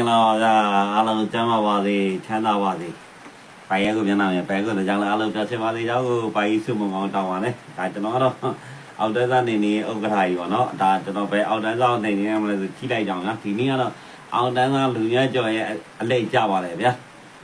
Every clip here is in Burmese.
င်္ဂလာပါဗျာအားလုံးကျမ်းပါပါစေချမ်းသာပါစေပိုင်ရဲကိုပြန်လာမယ်ပဲကိုလည်းကြောင်းလည်းအားလုံးပြည့်စုံပါစေရောက်ကိုပိုင်စုမုံကောင်းတောင်းပါနဲ့ဒါကျွန်တော်ကတော့အောက်တန်းစားနေနေဥက္ကဋ္ဌကြီးပေါ့နော်ဒါကျွန်တော်ပဲအောက်တန်းစားနေနေမလဲဆိုကြီးလိုက်ကြအောင်နော်ဒီနေ့ကတော့အောက်တန်းစားလူများကြော်ရဲ့အလိတ်ကြပါလေဗျာ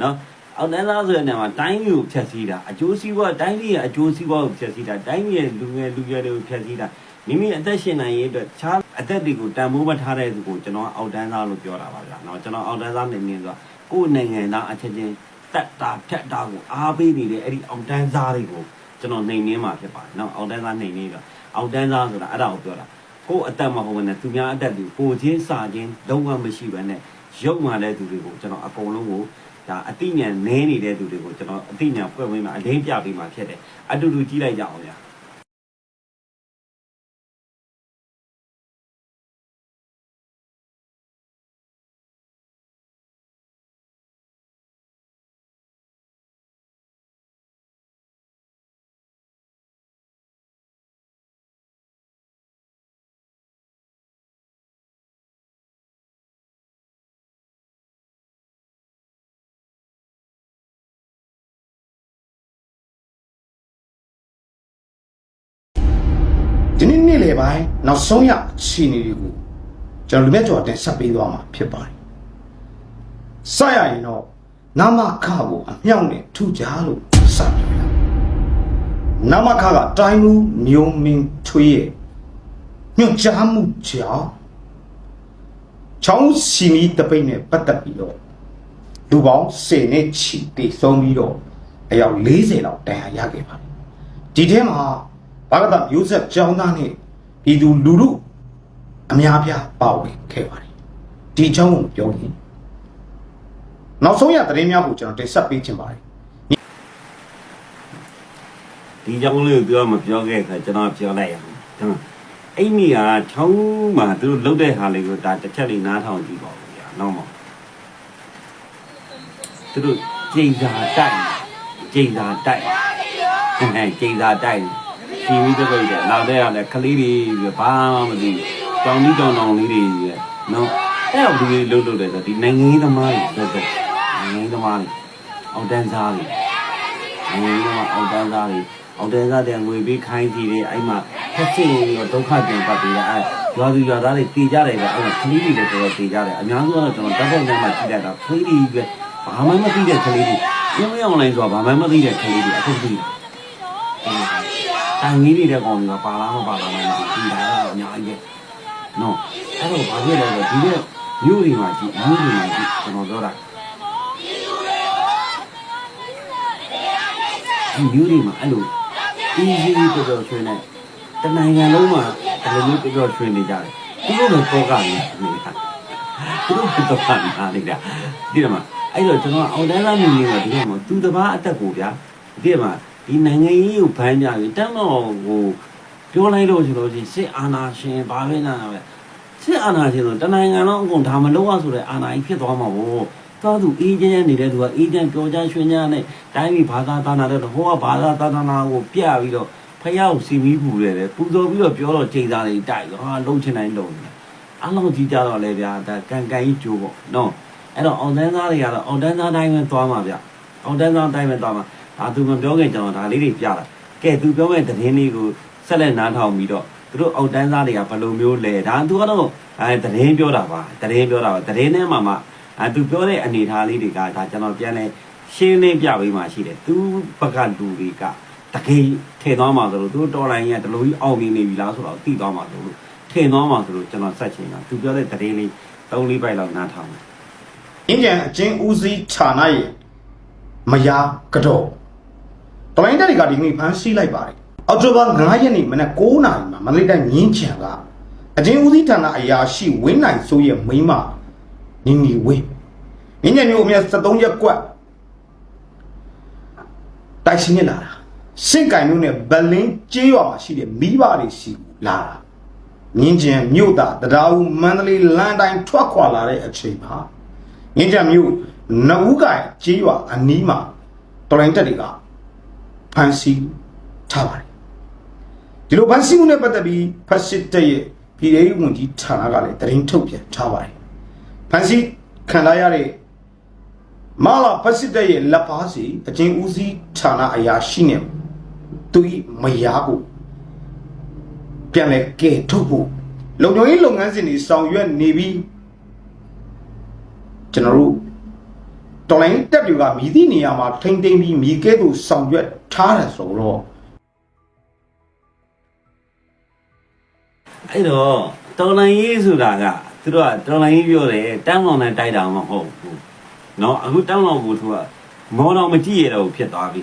နော်အောက်တန်းစားဆိုတဲ့နေရာမှာတိုင်းပြည်ကိုဖျက်ဆီးတာအကျိုးစီးပွားတိုင်းပြည်ရဲ့အကျိုးစီးပွားကိုဖျက်ဆီးတာတိုင်းပြည်ရဲ့လူငယ်လူရွယ်တွေကိုဖျက်ဆီးတာမိမိအသက်ရှင်နိုင်ရေးအတွက်ခြား အသက်တွေကိုတန်ဖိုးမထားတဲ့သူကိုကျွန်တော်အောက်တန်းစားလို့ပြောတာပါဗျာနော်ကျွန်တော်အောက်တန်းစားနေနေဆိုတာကိုယ်နိုင်ငံသားအချင်းချင်းတက်တာဖြတ်တာကိုအားပေးနေတဲ့အဲ့ဒီအောက်တန်းစားတွေကိုကျွန်တော်နှိမ်နှင်းမှာဖြစ်ပါတယ်နော်အောက်တန်းစားနှိမ်နှင်းတော့အောက်တန်းစားဆိုတာအဲ့ဒါကိုပြောတာကိုယ်အသက်မဟုတ်ဘဲနဲ့သူများအသက်တွေကိုချင်းစာချင်းလုံးဝမရှိဘဲနဲ့ရုပ်မာတဲ့သူတွေကိုကျွန်တော်အကုန်လုံးကိုဒါအတိညာနဲနေတဲ့သူတွေကိုကျွန်တော်အတိညာဖွဲ့ဝင်းမှာအလင်းပြပေးမှာဖြစ်တယ်အတူတူကြီးလိုက်ကြအောင်ဗျာ ဒီနေ့နေ့လယ်ပိုင်းနောက်ဆုံးရအခြေအနေတွေကိုကျွန်တော်လူမြတ်ကျော်တင်ဆက်ပေးသွားမှာဖြစ်ပါတယ်။စရရင်တော့နာမခကိုအမြောက်နဲ့ထုကြလို့စပြောရ။နာမခကတိုင်းမှုမျိုးမင်းထွေးရဲ့ညွှန်ကြားမှုကြောင့်ချောင်းစီမီတပိတ်နဲ့ပတ်သက်ပြီးတော့လူပေါင်း10နဲ့ချီတည်ဆုံးပြီးတော့အယောက်40လောက်တန်ရာရခဲ့ပါတယ်။ဒီထဲမှာ ဘာကတမျိုးဆက်ကြောင်းသားနဲ့ပြည်သူလူထုအများပြားပါဝင်ခဲ့ပါတယ်။ဒီအကြောင်းကိုပြောရင်နောက်ဆုံးရသတင်းများကိုကျွန်တော်တင်ဆက်ပေးချင်ပါတယ်ဒီကြောင့်လေးကိုပြောမပြောခဲ့ခါကျွန်တော်ပြောလိုက်ရအောင်ကျွန်တော်အဲ့မိကချောင်းမှာသူတို့လုတ်တဲ့ဟာလေးကိုဒါတစ်ချက်လေးနားထောင်ကြည့်ပါဦးဗျာနော်မသူတို့ကြိမ်စာတိုက်ကြိမ်စာတိုက်ဟဲ့ကြိမ်စာတိုက် ဒီဝိသုတ်တဲ့နောက်တဲ့ကလည်းကလေးတွေဘာမှမသိတောင်ကြီးတောင်တောင်လေးတွေနော်အဲ့တော့ဒီလုတ်လုတ်တယ်ဆိုဒီနိုင်ငံရေးသမားတွေဆိုတော့နိုင်ငံရေးသမားတွေအောင်တန်းစားတွေငွေတော့အောက်တန်းသားတွေအောက်တန်းသားတဲ့ငွေပေးခိုင်းကြည့်တယ်အဲ့မှာဖက်စစ်ပြီးတော့ဒုက္ခတင်ပတ်ပြီးတော့အဲ့ရွာသူရွာသားတွေတည်ကြတယ်ပဲအဲ့မှာခလေးတွေလည်းတော်တော်တည်ကြတယ်အများစုကတော့ကျွန်တော်တက်တဲ့ညမှာကြည့်လိုက်တာခလေးတွေပဲဘာမှမသိတဲ့ခလေးတွေပြင်းမအောင်လိုက်ဆိုတာဘာမှမသိတဲ့ခလေးတွေအခုသိတယ် တိုင်ကြီးတွေတဲ့ကောင်တွေကပါလားမပါလားမသိဘူးဒီတာကအများကြီးပဲနော်အဲ့တော့ဘာဖြစ်လဲဆိုတော့ဒီကမြို့တွေမှာကြည့်မြို့တွေမှာကြည့်ကျွန်တော်ပြောတာဒီမျိုးတွေမှာအဲ့လိုအင်းကြီးတော်တော်ဆွေးနေတနိုင်ငံလုံးမှာအဲ့လိုမျိုးတော်တော်ဆွေးနေကြတယ်သူတို့တော့တော့ကနေနေတာသူတို့ကတော့ကနေနေတာဒီမှာအဲ့တော့ကျွန်တော်အောင်တန်းသားနေနေတော့ဒီမှာသူတပားအသက်ကိုဗျာဒီမှာ ဒီနိုင်ငံရေးကိုဖမ်းကြပြီတမ်းတော့ဟိုပြောလိုက်လို့ဆိုလို့ရှိရင်စစ်အာဏာရှင်ဘာပဲနာပဲစစ်အာဏာရှင်ဆိုတနိုင်ငံလုံးအကုန်ဒါမလုပ်ရဆိုတဲ့အာဏာကြီးဖြစ်သွားမှာဗောတော့သူအေးချမ်းနေတဲ့သူကအေးချမ်းပြောချမ်းရွှင်ချမ်းနဲ့တိုင်းပြည်ဘာသာသာနာတဲ့ဟိုကဘာသာသာနာကိုပြပြီးတော့ဖျောက်စီမီးပူတယ်လေပူဇော်ပြီးတော့ပြောတော့ချိန်သားတွေတိုက်ဟာလုံးချင်တိုင်းလုံးတယ်အလုံးကြီးကြတော့လေဗျာဒါကန်ကန်ကြီးကြိုးပေါ့နော်အဲ့တော့အောင်တန်းသားတွေကတော့အောင်တန်းသားတိုင်းပဲသွားမှာဗျအောင်တန်းသားတိုင်းပဲသွားမှာ ဒါသူမပြောခင်ကျွန်တော်ဒါလေးတွေပြတာကဲသူပြောမဲ့သတင်းလေးကိုဆက်လက်နားထောင်ပြီးတော့သူတို့အောင်တန်းသားတွေကဘယ်လိုမျိုးလဲဒါသူကတော့အဲသတင်းပြောတာပါသတင်းပြောတာပါသတင်းထဲမှာမှအဲသူပြောတဲ့အနေအထားလေးတွေကဒါကျွန်တော်ပြန်လဲရှင်းလင်းပြပေးမှရှိတယ်သူဘက်ကလူတွေကတကယ်ထင်သွားမှာဆိုလို့သူတော်လိုင်းကတလူကြီးအောင်နေနေပြီလားဆိုတော့သိသွားမှာဆိုလို့ထင်သွားမှာဆိုလို့ကျွန်တော်ဆက်ချင်တာသူပြောတဲ့သတင်းလေး၃လေးပိုက်လောက်နားထောင်တယ်။အင်းကျန်အချင်းဦးစီးဌာနရဲ့မယားကတော့ တလိုင်းတက်တွေကဒီနေ့ဖမ်းဆီးလိုက်ပါတယ်။အောက်တိုဘာ9ရက်နေ့မနက်9:00နာရီမှာမန္တလေးတိုင်းမြင်းချံကအချင်းဦးစီးဌာနအရာရှိဝင်းနိုင်စိုးရဲ့မိန်းမနီနီဝင်းမြင်းညံမျိုးအမြတ်73ရက်ကွက်တိုက်ရှင်နဲ့လာတာစင့်ကင်မျိုးနဲ့ဗလင်းကျေးရွာမှာရှိတဲ့မိဘတွေစီလာတာမြင်းကျန်မြို့သားတရားဦးမန္တလေးလမ်းတိုင်းထွက်ခွာလာတဲ့အချိန်မှာမြင်းကျန်မြို့နအူးကိုင်ကျေးရွာအနီးမှာတော်လိုင်းတက်တွေက ဖမ်းဆီးထားပါတယ်ဒီလိုဖမ်းဆီးမှုနဲ့ပတ်သက်ပြီးဖက်စစ်တပ်ရဲ့ပြည်ထောင်ဝင်ကြီးဌာနကလည်းသတင်းထုတ်ပြန်ထားပါတယ်ဖမ်းဆီးခံလိုက်ရတဲ့မလာဖက်စစ်တဲ့ရဲ့လက်ပါစီအချင်းဦးစီးဌာနအရာရှိနေသူဤမယားကိုပြန်လဲကဲထုတ်ဖို့လုံခြုံရေးလုပ်ငန်းစဉ်တွေဆောင်ရွက်နေပြီးကျွန်တော်တို့ တော်လိုင်းတက်တွေကမြည်သည့်နေရာမှာထိမ့်သိမ့်ပြီးမြည်ကဲသို့ဆောင်ရွက်ထားတယ်ဆိုတော့ အဲ့တော့တော်လန်ရေးဆိုတာကသူတို့ကတော်လန်ရေးပြောတယ်တန်းလောင်နဲ့တိုက်တာမဟုတ်ဘူးเนาะအခုတန်းလောင်ဘူးသူကမောတော်မကြည့်ရတော့ဖြစ်သွားပြီ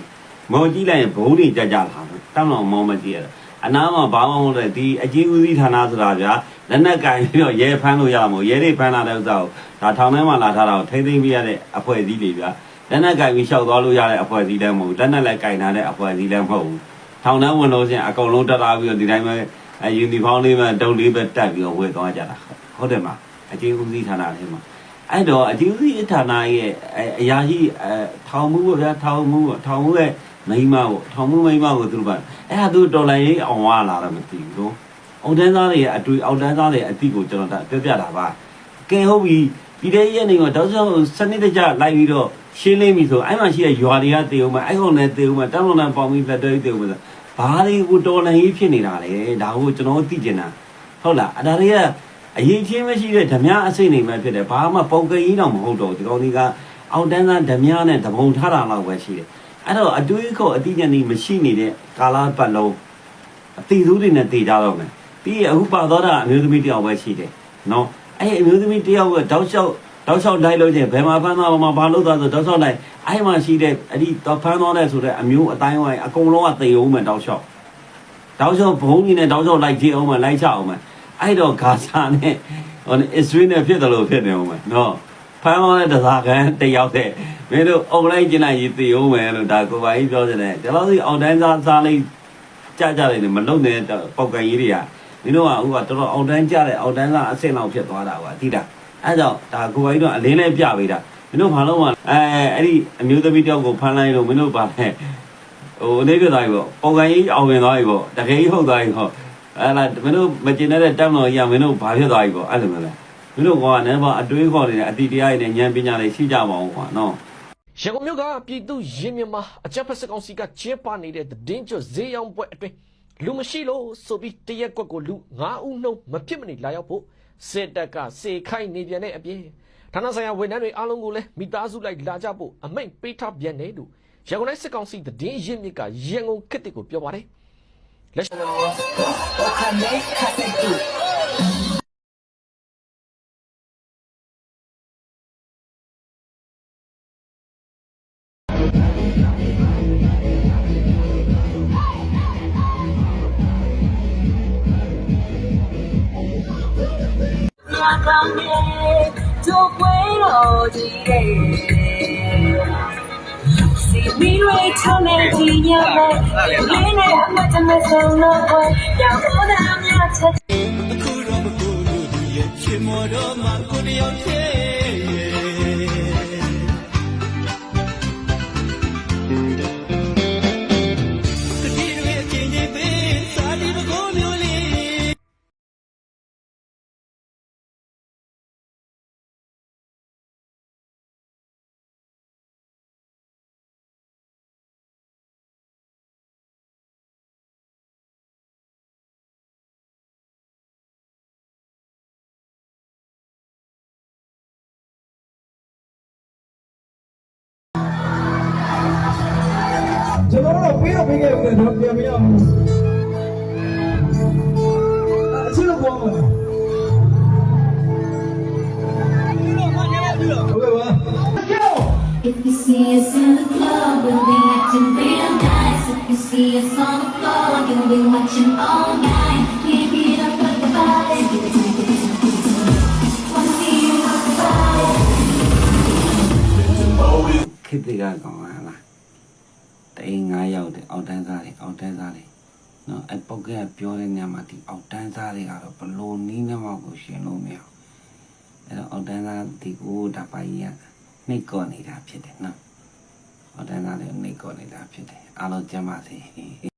မောကြည့်လိုက်ရင်ဘုံတွေကြကြလာတယ်တန်းလောင်မောမကြည့်ရတော့ အနာမှာဘာမှမဟုတ်တဲ့ဒီအကြီးဦးစီးဌာနဆိုတာဗျာလက်နက်ကင်ပြီးတော့ရဲဖမ်းလို့ရမှာရဲတွေဖမ်းလာတဲ့ဥစ္စာကိုဒါထောင်ထဲမှာလာထားတာကိုထိမ့်သိမ့်ပြရတဲ့အဖွဲ့အစည်းတွေဗျာလက်နက်ကင်ပြီးရှောက်သွားလို့ရတဲ့အဖွဲ့အစည်းလည်းမဟုတ်ဘူးလက်နက်လည်းကင်ထားတဲ့အဖွဲ့အစည်းလည်းမဟုတ်ဘူးထောင်ထဲဝင်လို့ချင်းအကုန်လုံးတက်လာပြီးတော့ဒီတိုင်းပဲအဲယူနီဖောင်းလေးပဲတုပ်လေးပဲတက်ပြီးတော့ဝယ်သွားကြတာဟုတ်တယ်မလားအချင်းဦးစီးဌာနလေးမှာအဲ့တော့အချင်းဦးစီးဌာနရဲ့အဲအရာရှိအဲထောင်မှုပေါ့ဗျာထောင်မှုပေါ့ထောင်မှုရဲ့ မိန်းမပေါ့ထောင်မှုမိန်းမကိုသူတို့ကအဲ့ဒါသူတော်လိုင်းရေးအောင်ဝါလာတော့မသိဘူးလို့အောက်တန်းသားတွေရဲ့အတွေ့အောက်တန်းသားတွေရဲ့အတိကိုကျွန်တော်ပြောပြတာပါကဲဟုတ်ပြီဒီတဲ့ရဲ့နေတော့တောက်ချောင်းစနစ်တကျလိုက်ပြီးတော့ရှင်းလိမ့်ပြီဆိုအဲ့မှာရှိတဲ့ရွာတွေကတေအောင်မအဲ့ကောင်နဲ့တေအောင်မတောင်းလုံးနဲ့ပေါင်ပြီးလက်တွဲတေအောင်မဆိုဘာတွေကိုတော်လန်ရေးဖြစ်နေတာလဲဒါကိုကျွန်တော်သိကျင်တာဟုတ်လားအဒါတွေကအရေးချင်းမရှိတဲ့ဓမြအစိမ့်နေမှဖြစ်တယ်ဘာမှပုံကရေးတော့မဟုတ်တော့ဒီကောင်တွေကအောက်တန်းသားဓမြနဲ့တပုံထားတာလောက်ပဲရှိတယ် အဲ့တော့အတွေးခေါ်အတိအကျနေမရှိနေတဲ့ကာလာပတ်လုံးအတိသူတွေနဲ့တည်ကြတော့မယ်ပြီးရင်အခုပါတော့တာအမျိုးသမီးတယောက်ပဲရှိတယ်နော်အဲ့အမျိုးသမီးတယောက်ကတောက်လျှောက်တောက်လျှောက်လိုက်လို့ချင်းဘယ်မှာဖမ်းသွားမှာဘာလို့သွားဆိုတောက်လျှောက်လိုက်အဲ့မှာရှိတဲ့အဲ့ဒီတော့ဖမ်းသွားတဲ့ဆိုတဲ့အမျိုးအတိုင်းဝိုင်းအကုန်လုံးကသေအောင်မယ်တောက်လျှောက်တောက်လျှောက်ဘုံကြီးနဲ့တောက်လျှောက်လိုက်ကြည့်အောင်မလိုက်ချအောင်မအဲ့တော့ဂါဇာနဲ့ဟိုအစ္စရေးနဲ့ဖြစ်တယ်လို့ဖြစ်နေအောင်မနော် ဖမ်းသွားတဲ့တစားကန်တယောက်တဲ့မင်းတို့အုံလိုက်ကျင်လိုက်ရေးသေအောင်မယ်လို့ဒါကိုပါကြီးပြောနေတယ်ဒီလောက်စီအောင်တန်းစားစားလိုက်ကြကြလိုက်နေမလုံနေတဲ့ပေါက်ကန်ကြီးတွေကမင်းတို့ကအခုကတော်တော်အောင်တန်းကြတဲ့အောင်တန်းစားအဆင့်လောက်ဖြစ်သွားတာကွာတိတာအဲ့ကြောင့်ဒါကိုပါကြီးတော့အလင်းလေးပြပေးတာမင်းတို့ဘာလို့မှအဲအဲ့ဒီအမျိုးသမီးတယောက်ကိုဖမ်းလိုက်လို့မင်းတို့ပါလဲဟိုအနေပြသွားပြီပေါ့ပုံကန်ကြီးအောင်ဝင်သွားပြီပေါ့တကယ်ကြီးဟုတ်သွားပြီပေါ့အဲ့လားမင်းတို့မကျင်တဲ့တက်တော်ကြီးကမင်းတို့ဘာဖြစ်သွားပြီပေါ့အဲ့လိုမျိုးလဲ မင်းတို့ကလည်းဘာအတွေးခေါ်နေတဲ့အတိတရားတွေနဲ့ဉာဏ်ပညာတွေရှိကြပါအောင်ကွာနော်ရန်ကုန်မြို့ကပြည်သူရင်းမြစ်မှာအကြပ်ဖက်စကောင်စီကကျင်းပနေတဲ့သတည်င်းကျွတ်ဈေးရောင်းပွဲအတွင်းလူမရှိလို့ဆိုပြီးတရက်ကွက်ကိုလူ9ဦးနှုံမဖြစ်မနေလာရောက်ဖို့စစ်တပ်ကစေခိုက်နေပြန်တဲ့အပြင်ဌာနဆိုင်ရာဝန်ထမ်းတွေအားလုံးကိုလည်းမိသားစုလိုက်လာကြဖို့အမိန့်ပေးထားပြန်တယ်လို့ရန်ကုန်တိုင်းစစ်ကောင်စီသတည်င်းရင်းမြစ်ကရန်ကုန်ခေတ်တစ်ကိုပြောပါတယ်လက်ရှိ See me right on that genius, lean and much of my soul, no boy, down for the amount of အခုတော့မကူလို့သူရဲ့ချင်မော်တော့မှကိုတယောက်ချင်း တော်တို့ပြီးတော့ပြီးခဲ့ပြီတော့ပြန်မရဘူးအချင်းတော့ဘောင်းမယ်ဟုတ်ကဲ့ပါ If you see us in the club, we'll be acting real nice. If you see us on the floor, you'll be watching all night. Keep it up with the body. Give it to me, give it to me, give it to me. Wanna see you rock the body. ခေတ်တွေက ကောင်းလားလားတိန်9ရောက်တယ်အောက်တန်းစားတွေအောက်တန်းစားတွေနော်အပုတ်ကပြောတဲ့ညမှာဒီအောက်တန်းစားတွေကတော့ဘလို့နီးနေမှကိုရှင်လို့မရဘူးအဲ့တော့အောက်တန်းစားဒီကိုဒါပါကြီးကနှိတ်ကော်နေတာဖြစ်တယ်နော်အောက်တန်းစားတွေနှိတ်ကော်နေတာဖြစ်တယ်အားလုံးကျမ်းပါစေ